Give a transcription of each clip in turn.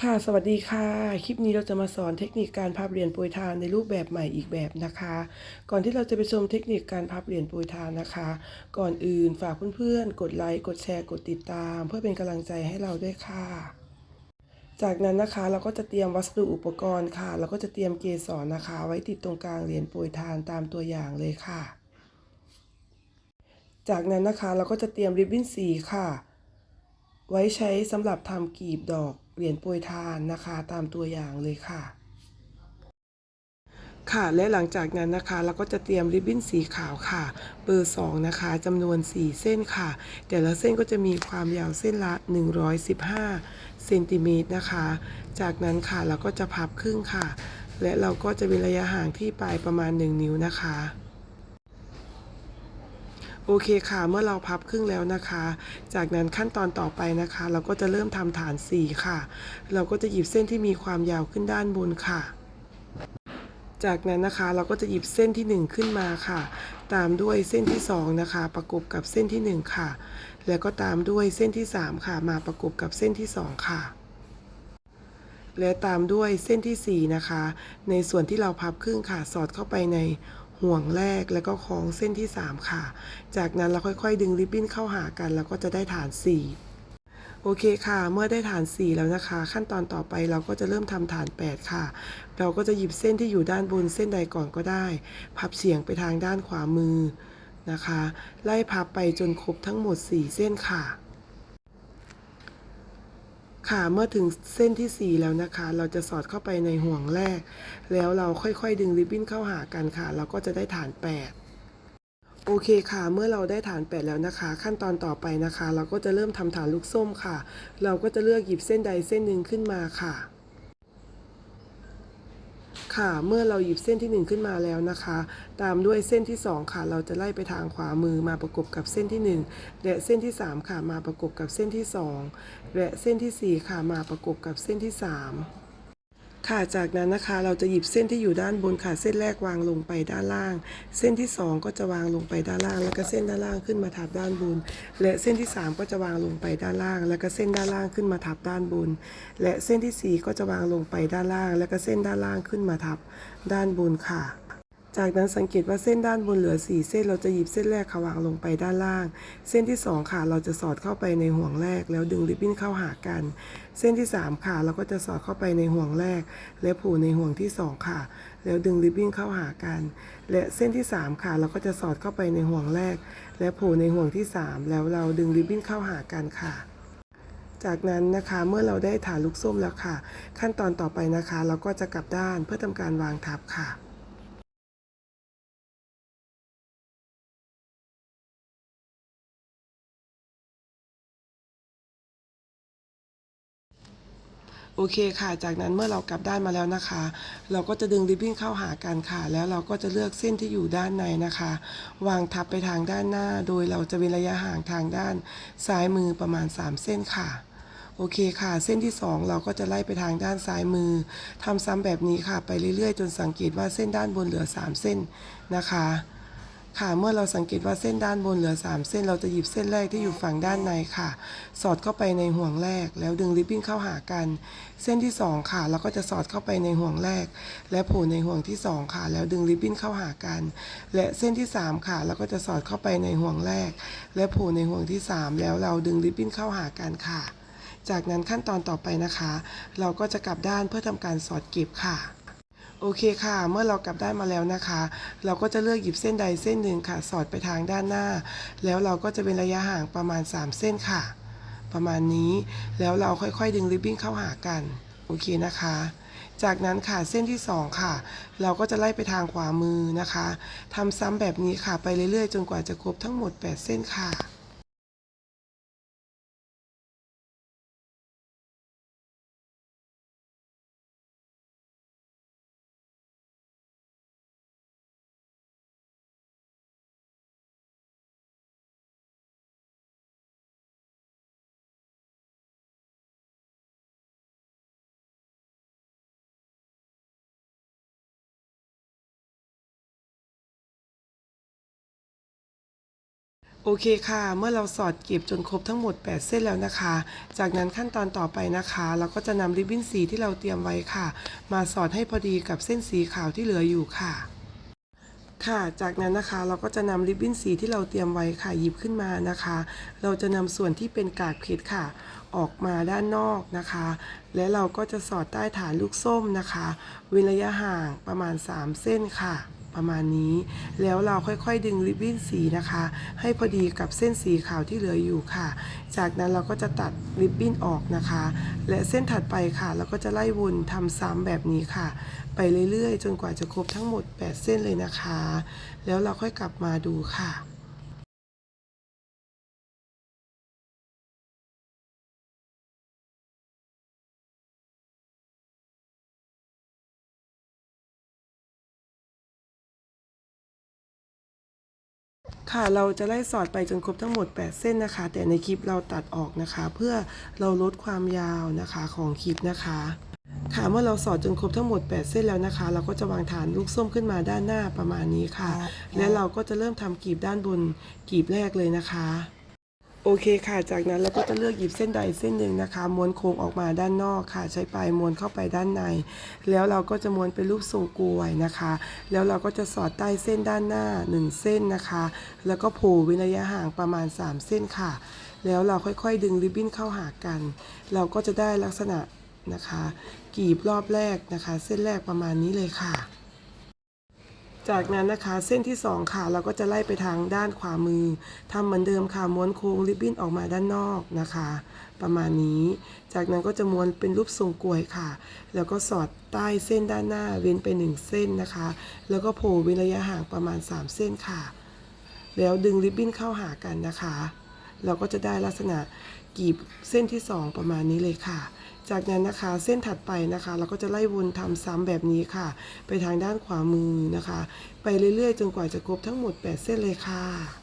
ค่ะสวัสดีค่ะ คลิปนี้เราจะมาสอนเทคนิคการพับเหรียญโปรยทานในรูปแบบใหม่อีกแบบนะคะ ก่อนที่เราจะไปชมเทคนิคการพับเหรียญโปรยทานนะคะ ก่อนอื่นฝากเพื่อนๆ กดไลค์กดแชร์กดติดตาม เพื่อเป็นกำลังใจให้เราด้วยค่ะ จากนั้นนะคะเราก็จะเตรียมวัสดุอุปกรณ์ค่ะ เราก็จะเตรียมเกสรนะคะ ไว้ติดตรงกลางเหรียญโปรยทานตามตัวอย่างเลยค่ะ จากนั้นนะคะเราก็จะเตรียมริบบิ้นสีค่ะ ไว้ใช้สำหรับทำกลีบดอก เหรียญโปรยทานนะคะตามตัวอย่างเลยค่ะ ค่ะและหลังจากนั้นนะคะเราก็จะเตรียมริบบิ้นสีขาวค่ะ เบอร์ 2 นะคะจำนวน 4 เส้นค่ะ แต่ละเส้นก็จะมีความยาวเส้นละ 115เซนติเมตรนะคะ จากนั้นค่ะเราก็จะพับครึ่งค่ะ และเราก็จะเว้นระยะห่างที่ปลายประมาณ 1 นิ้วนะคะ โอเคค่ะ เมื่อเราพับครึ่งแล้วนะคะ จากนั้นขั้นตอนต่อไปนะคะ เราก็จะเริ่มทำฐานสีค่ะ เราก็จะหยิบเส้นที่มีความยาวขึ้นด้านบนค่ะ จากนั้นนะคะเราก็จะหยิบเส้นที่ 1 ขึ้นมาค่ะ ตามด้วยเส้นที่ 2 นะคะ ประกบกับเส้นที่ 1 ค่ะ แล้วก็ตามด้วยเส้นที่ 3 ค่ะ มาประกบกับเส้นที่ 2 ค่ะและตามด้วยเส้นที่ 4 นะคะ ในส่วนที่เราพับครึ่งค่ะ สอดเข้าไปใน ห่วงแรกแล้วก็คล้องเส้นที่ 3 ค่ะ จากนั้นเราค่อยๆ ดึงริบบิ้นเข้าหากัน แล้วก็จะได้ฐาน 4 โอเคค่ะ เมื่อได้ฐาน 4 แล้วนะคะ ขั้นตอนต่อไปเราก็จะเริ่มทำฐาน 8 ค่ะ เราก็จะหยิบเส้นที่อยู่ด้านบนเส้นใดก่อนก็ได้ พับเฉียงไปทางด้านขวามือนะคะ ไล่พับไปจนครบทั้งหมด 4 เส้นค่ะ ค่ะเมื่อถึงเส้นที่ 4 แล้วนะคะ เราจะสอดเข้าไปในห่วงแรก แล้วเราค่อยๆ ดึงริบบิ้นเข้าหากันค่ะ เราก็จะได้ฐาน 8 โอเคค่ะ เมื่อเราได้ฐาน 8 แล้วนะคะ ขั้นตอนต่อไปนะคะ เราก็จะเริ่มทำฐานลูกส้มค่ะ เราก็จะเลือกหยิบเส้นใดเส้นหนึ่งขึ้นมาค่ะ ค่ะ เมื่อเราหยิบเส้นที่ 1 ขึ้นมาแล้วนะคะ ตามด้วยเส้นที่ 2 ค่ะ เราจะไล่ไปทางขวามือมาประกบกับเส้นที่ 1 และเส้นที่ 3 ค่ะ มาประกบกับเส้นที่ 2 และเส้นทีสี่4 ค่ะ มาประกบกับเส้นที่ 3 ค่ะจากนั้นนะคะเราจะหยิบเส้นที่อยู่ด้านบนค่ะเส้นแรกวางลงไปด้านล่าง เส้นที่ 2 ก็จะวางลงไปด้านล่าง แล้วก็เส้นด้านล่างขึ้นมาทับด้านบน และเส้นที่ 3 ก็จะวางลงไปด้านล่าง แล้วก็เส้นด้านล่างขึ้นมาทับด้านบน และเส้นที่ 4 ก็จะวางลงไปด้านล่าง แล้วก็เส้นด้านล่างขึ้นมาทับด้านบนค่ะจากนั้นสังเกตว่าเส้นด้านบนเหลือ 4 เส้นเราจะหยิบเส้นแรกค่ะวางลงไปด้านล่าง เส้นที่ 2 ค่ะเราจะสอดเข้าไปในห่วงแรก แล้วดึงริบบิ้นเข้าหากัน เส้นที่ 3 ค่ะ เราก็จะสอดเข้าไปในห่วงแรก และผูในห่วงที่ 2 ค่ะ แล้วดึงริบบิ้นเข้าหากัน และเส้นที่ 3 ค่ะ เราก็จะสอดเข้าไปในห่วงแรก และผูในห่วงที่ 3 แล้วเราดึงริบบิ้นเข้าหากันค่ะจากนั้นนะคะเมื่อเราได้ฐานลูกส้มแล้วค่ะ ขั้นตอนต่อไปนะคะ เราก็จะกลับด้านเพื่อทำการวางทับค่ะ โอเคค่ะ จากนั้นเมื่อเรากลับด้านมาแล้วนะคะ เราก็จะดึงริบบิ้นเข้าหากันค่ะ แล้วเราก็จะเลือกเส้นที่อยู่ด้านในนะคะ วางทับไปทางด้านหน้า โดยเราจะเว้นระยะห่างทางด้านซ้ายมือประมาณ 3 เส้นค่ะโอเคค่ะ เส้นที่ 2 เราก็จะไล่ไปทางด้านซ้ายมือทำซ้ำแบบนี้ค่ะ ไปเรื่อยๆ จนสังเกตว่าเส้นด้านบนเหลือ 3 เส้นนะคะ ค่ะ เมื่อเราสังเกตว่าเส้นด้านบนเหลือ 3 เส้น เราจะหยิบเส้นแรกที่อยู่ฝั่งด้านในค่ะ สอดเข้าไปในห่วงแรก แล้วดึงริบบิ้นเข้าหากัน เส้นที่ 2 ค่ะ เราก็จะสอดเข้าไปในห่วงแรก และผูในห่วงที่ 2 ค่ะ แล้วดึงริบบิ้นเข้าหากัน และเส้นที่ 3 ค่ะ เราก็จะสอดเข้าไปในห่วงแรก และผูในห่วงที่ 3 แล้วเราดึงริบบิ้นเข้าหากันค่ะ จากนั้นขั้นตอนต่อไปนะคะ เราก็จะกลับด้านเพื่อทำการสอดเก็บค่ะ โอเคค่ะ เมื่อเรากลับได้มาแล้วนะคะ เราก็จะเลือกหยิบเส้นใดเส้นหนึ่งค่ะ สอดไปทางด้านหน้า แล้วเราก็จะเป็นระยะห่างประมาณ 3 เส้นค่ะ ประมาณนี้ แล้วเราค่อยๆ ดึงริบบิ้นเข้าหากัน โอเคนะคะ จากนั้นค่ะเส้นที่ 2 ค่ะ เราก็จะไล่ไปทางขวามือนะคะทำซ้ำแบบนี้ค่ะไปเรื่อยๆ จนกว่าจะครบทั้งหมด 8 เส้นค่ะ โอเคค่ะ เมื่อเราสอดเก็บจนครบทั้งหมด 8 เส้นแล้วนะคะ จากนั้นขั้นตอนต่อไปนะคะ เราก็จะนำริบบิ้นสีที่เราเตรียมไว้ค่ะ มาสอดให้พอดีกับเส้นสีขาวที่เหลืออยู่ค่ะ ค่ะ จากนั้นนะคะเราก็จะนำริบบิ้นสีที่เราเตรียมไว้ค่ะหยิบขึ้นมานะคะ เราจะนำส่วนที่เป็นกากเพชรค่ะ ออกมาด้านนอกนะคะ และเราก็จะสอดใต้ฐานลูกส้มนะคะ เว้นระยะห่างประมาณ 3 เส้นค่ะ ประมาณนี้ แล้วเราค่อยๆ ดึงริบบิ้นสีนะคะ ให้พอดีกับเส้นสีขาวที่เหลืออยู่ค่ะ จากนั้นเราก็จะตัดริบบิ้นออกนะคะ และเส้นถัดไปค่ะ เราก็จะไล่วนทำซ้ำแบบนี้ค่ะ ไปเรื่อยๆ จนกว่าจะครบทั้งหมด 8 เส้นเลยนะคะ แล้วเราค่อยกลับมาดูค่ะ ค่ะเราจะไล่สอดไปจนครบทั้งหมด 8 เส้นนะคะ แต่ในคลิปเราตัดออกนะคะ เพื่อเราลดความยาวนะคะของคลิปนะคะค่ะเมื่อเราสอดจนครบทั้งหมด 8 เส้นแล้วนะคะ เราก็จะวางฐานลูกส้มขึ้นมาด้านหน้าประมาณนี้ค่ะ และเราก็จะเริ่มทำกลีบด้านบนกลีบแรกเลยนะคะ โอเคค่ะ จากนั้นเราก็จะเลือกหยิบเส้นใดเส้นหนึ่งนะคะ ม้วนโค้งออกมาด้านนอกค่ะ ใช้ปลายม้วนเข้าไปด้านใน แล้วเราก็จะม้วนเป็นรูปทรงกลวยนะคะ แล้วเราก็จะสอดใต้เส้นด้านหน้า 1 เส้นนะคะ แล้วก็ผล่เวินระยะห่างประมาณ 3 เส้นค่ะ แล้วเราค่อยๆ ดึงริบบิ้นเข้าหากัน เราก็จะได้ลักษณะนะคะ กีบรอบแรกนะคะ เส้นแรกประมาณนี้เลยค่ะ จากนั้นนะคะเส้นที่ 2 ค่ะ เราก็จะไล่ไปทางด้านขวามือทำเหมือนเดิมค่ะม้วนโค้งริบบิ้นออกมาด้านนอกนะคะ ประมาณนี้ จากนั้นก็จะม้วนเป็นรูปทรงกลวยค่ะ แล้วก็สอดใต้เส้นด้านหน้าเว้นไป 1 เส้นนะคะ แล้วก็โผล่เว้นระยะห่างประมาณ 3 เส้นค่ะ แล้วดึงริบบิ้นเข้าหากันนะคะ เราก็จะได้ลักษณะ กรีบเส้นที่ 2 ประมาณนี้เลยค่ะ จากนั้นนะคะเส้นถัดไปนะคะ เราก็จะไล่วนทำซ้ำแบบนี้ค่ะ ไปทางด้านขวามือนะคะ ไปเรื่อยๆ จนกว่าจะครบทั้งหมด 8 เส้นเลยค่ะ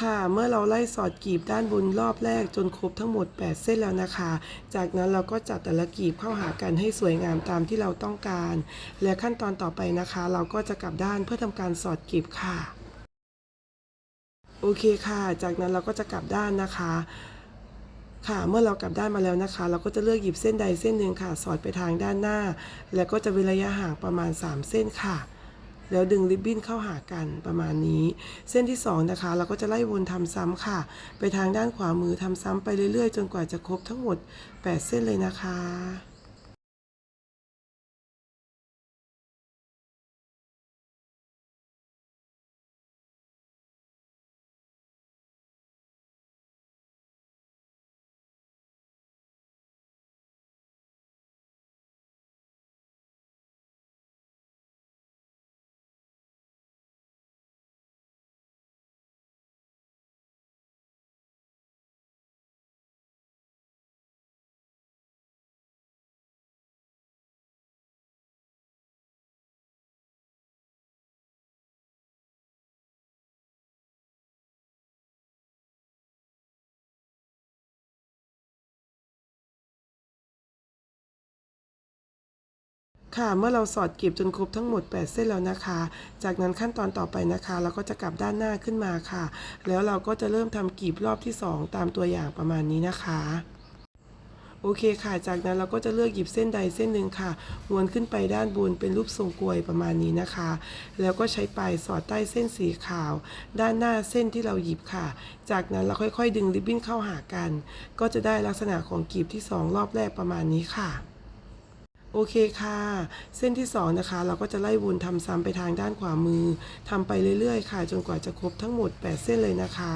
ค่ะ เมื่อเราไล่สอดกีบด้านบนรอบแรกจนครบทั้งหมด 8 เส้นแล้วนะคะ จากนั้นเราก็จัดแต่ละกีบเข้าหากันให้สวยงามตามที่เราต้องการ และขั้นตอนต่อไปนะคะ เราก็จะกลับด้านเพื่อทำการสอดกีบค่ะ โอเคค่ะ จากนั้นเราก็จะกลับด้านนะคะ ค่ะ เมื่อเรากลับด้านมาแล้วนะคะ เราก็จะเลือกหยิบเส้นใดเส้นหนึ่งค่ะ สอดไปทางด้านหน้า แล้วก็จะเว้นระยะห่างประมาณ 3 เส้นค่ะ แล้วดึงริบบิ้นเข้าหากันประมาณนี้ เส้นที่ 2 นะคะ เราก็จะไล่วนทำซ้ำค่ะ ไปทางด้านขวามือทำซ้ำไปเรื่อยๆ จนกว่าจะครบทั้งหมด 8 เส้นเลยนะคะ ค่ะ เมื่อเราสอดกลีบจนครบทั้งหมด 8 เส้นแล้วนะคะ จากนั้นขั้นตอนต่อไปนะคะ เราก็จะกลับด้านหน้าขึ้นมาค่ะ แล้วเราก็จะเริ่มทำกลีบรอบที่ 2 ตามตัวอย่างประมาณนี้นะคะโอเคค่ะ จากนั้นเราก็จะเลือกหยิบเส้นใดเส้นหนึ่งค่ะม้วนขึ้นไปด้านบนเป็นรูปทรงกลวยประมาณนี้นะคะ แล้วก็ใช้ปลายสอดใต้เส้นสีขาว ด้านหน้าเส้นที่เราหยิบค่ะ จากนั้นเราค่อยๆ ดึงริบบิ้นเข้าหากัน ก็จะได้ลักษณะของกลีบที่ 2 รอบแรกประมาณนี้ค่ะ โอเคค่ะ เส้นที่ 2 นะคะ เราก็จะไล่วนทำซ้ำไปทางด้านขวามือทำไปเรื่อยๆ ค่ะ จนกว่าจะครบทั้งหมด 8 เส้นเลยนะคะ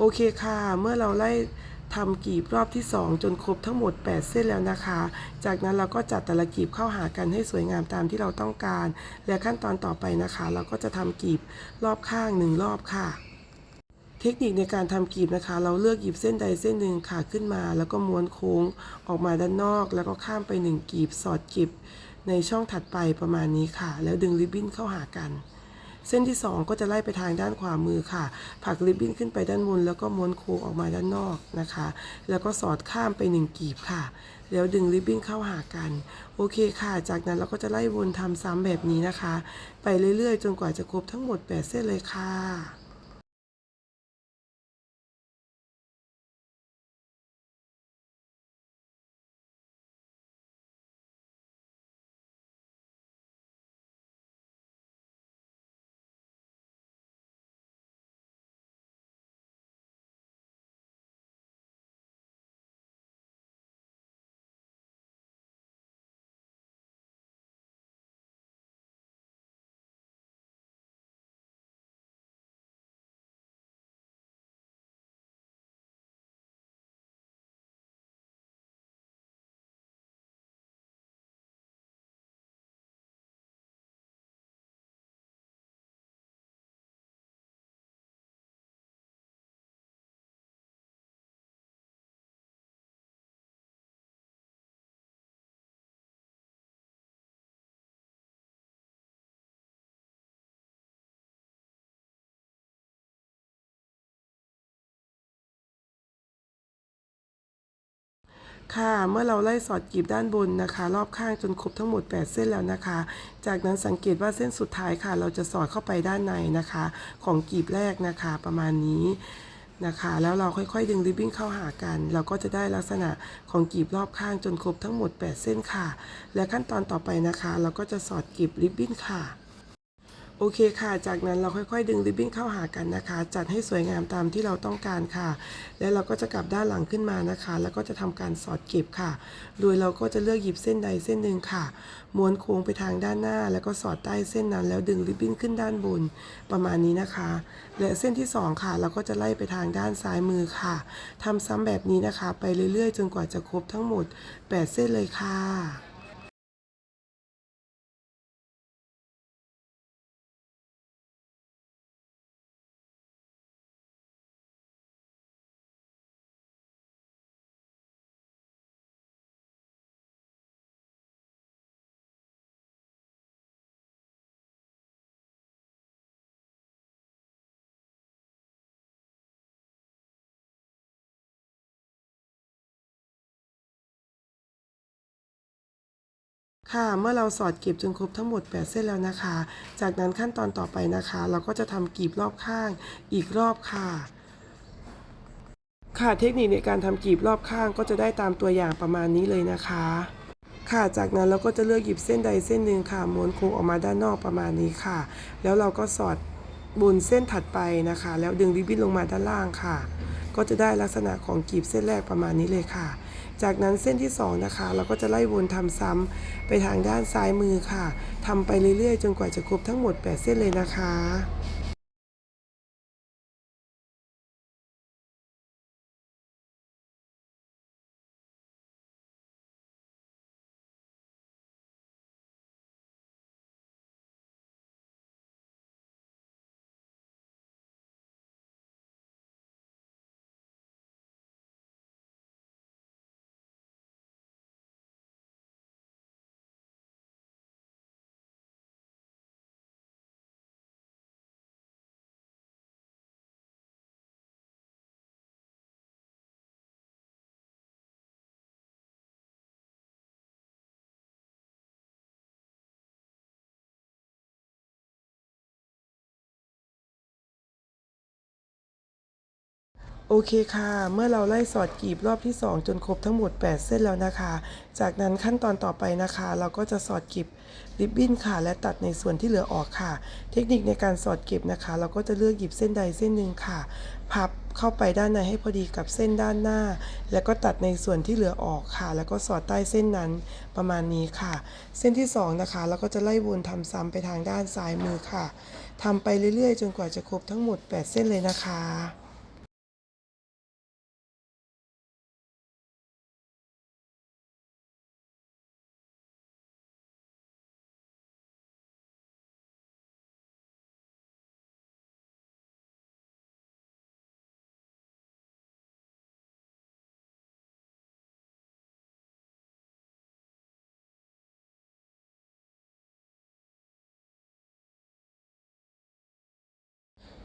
โอเคค่ะ เมื่อเราไล่ทำกลีบรอบที่ 2 จนครบทั้งหมด 8 เส้นแล้วนะคะ จากนั้นเราก็จัดแต่ละกลีบเข้าหากันให้สวยงามตามที่เราต้องการ และขั้นตอนต่อไปนะคะ เราก็จะทำกลีบรอบข้าง 1 รอบค่ะ เทคนิคในการทำกลีบนะคะ เราเลือกหยิบเส้นใดเส้นหนึ่งค่ะขึ้นมา แล้วก็ม้วนโค้งออกมาด้านนอก แล้วก็ข้ามไป 1กลีบสอดกลีบในช่องถัดไปประมาณนี้ค่ะ แล้วดึงริบบิ้นเข้าหากัน เส้นที่ 2 ก็จะไล่ไปทางด้านขวามือค่ะ ผักริบบิ้นขึ้นไปด้านบนแล้วก็ม้วนโค้งออกมาด้านนอกนะคะ แล้วก็สอดข้ามไป 1 กีบค่ะ แล้วดึงริบบิ้นเข้าหากัน โอเคค่ะ จากนั้นเราก็จะไล่วนทำซ้ำแบบนี้นะคะ ไปเรื่อยๆ จนกว่าจะครบทั้งหมด 8 เส้นเลยค่ะ ค่ะ เมื่อเราไล่สอดกลีบด้านบนนะคะ รอบข้างจนครบทั้งหมด 8 เส้นแล้วนะคะ จากนั้นสังเกตว่าเส้นสุดท้ายค่ะ เราจะสอดเข้าไปด้านในนะคะ ของกลีบแรกนะคะประมาณนี้นะคะ แล้วเราค่อยๆ ดึงริบบิ้นเข้าหากัน เราก็จะได้ลักษณะของกลีบรอบข้างจนครบทั้งหมด 8 เส้นค่ะ และขั้นตอนต่อไปนะคะ เราก็จะสอดกลีบริบบิ้นค่ะ โอเคค่ะ จากนั้นเราค่อยๆ ดึงริบบิ้นเข้าหากันนะคะ จัดให้สวยงามตามที่เราต้องการค่ะ แล้วเราก็จะกลับด้านหลังขึ้นมานะคะ แล้วก็จะทำการสอดเก็บค่ะ โดยเราก็จะเลือกหยิบเส้นใดเส้นหนึ่งค่ะ ม้วนโค้งไปทางด้านหน้า แล้วก็สอดใต้เส้นนั้น แล้วดึงริบบิ้นขึ้นด้านบน ประมาณนี้นะคะ และเส้นที่สองค่ะ เราก็จะไล่ไปทางด้านซ้ายมือค่ะทำซ้ำแบบนี้นะคะ ไปเรื่อยๆ จนกว่าจะครบทั้งหมด 8 เส้นเลยค่ะ ค่ะ เมื่อเราสอดกลีบจนครบทั้งหมด 8 เส้นแล้วนะคะ จากนั้นขั้นตอนต่อไปนะคะ เราก็จะทำกลีบรอบข้างอีกรอบค่ะ ค่ะเทคนิคในการทำกลีบรอบข้างก็จะได้ตามตัวอย่างประมาณนี้เลยนะคะ ค่ะ จากนั้นเราก็จะเลือกหยิบเส้นใดเส้นหนึ่งค่ะม้วนโค้งออกมาด้านนอกประมาณนี้ค่ะ แล้วเราก็สอดบนเส้นถัดไปนะคะ แล้วดึงริบบิ้นลงมาด้านล่างค่ะ ก็จะได้ลักษณะของกลีบเส้นแรกประมาณนี้เลยค่ะ จากนั้นเส้นที่สองนะคะ เราก็จะไล่วนทำซ้ำไปทางด้านซ้ายมือค่ะทำไปเรื่อยๆ จนกว่าจะครบทั้งหมด 8 เส้นเลยนะคะ โอเคค่ะ เมื่อเราไล่สอดกีบรอบที่ 2 จนครบทั้งหมด 8 เส้นแล้วนะคะ จากนั้นขั้นตอนต่อไปนะคะ เราก็จะสอดกีบริบบิ้นค่ะ และตัดในส่วนที่เหลือออกค่ะ เทคนิคในการสอดเก็บนะคะ เราก็จะเลือกหยิบเส้นใดเส้นหนึ่งค่ะ พับเข้าไปด้านในให้พอดีกับเส้นด้านหน้า แล้วก็ตัดในส่วนที่เหลือออกค่ะ แล้วก็สอดใต้เส้นนั้นประมาณนี้ค่ะ เส้นที่สองนะคะเราก็จะไล่วนทำซ้ำไปทางด้านซ้ายมือค่ะทำไปเรื่อยๆ จนกว่าจะครบทั้งหมด 8 เส้นเลยนะคะ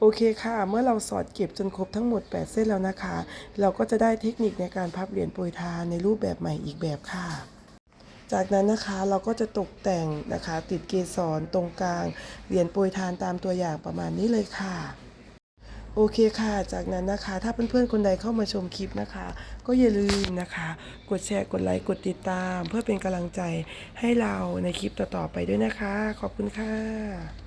โอเคค่ะ เมื่อเราสอดเก็บจนครบทั้งหมด 8 เส้นแล้วนะคะ เราก็จะได้เทคนิคในการพับเหรียญโปรยทานในรูปแบบใหม่อีกแบบค่ะ จากนั้นนะคะเราก็จะตกแต่งนะคะ ติดเกสรตรงกลาง เหรียญโปรยทานตามตัวอย่างประมาณนี้เลยค่ะโอเคค่ะ จากนั้นนะคะ ถ้าเพื่อนๆ คนใดเข้ามาชมคลิปนะคะ ก็อย่าลืมนะคะ กดแชร์ กดไลค์ กดติดตาม เพื่อเป็นกำลังใจให้เราในคลิปต่อๆไปด้วยนะคะ ขอบคุณค่ะ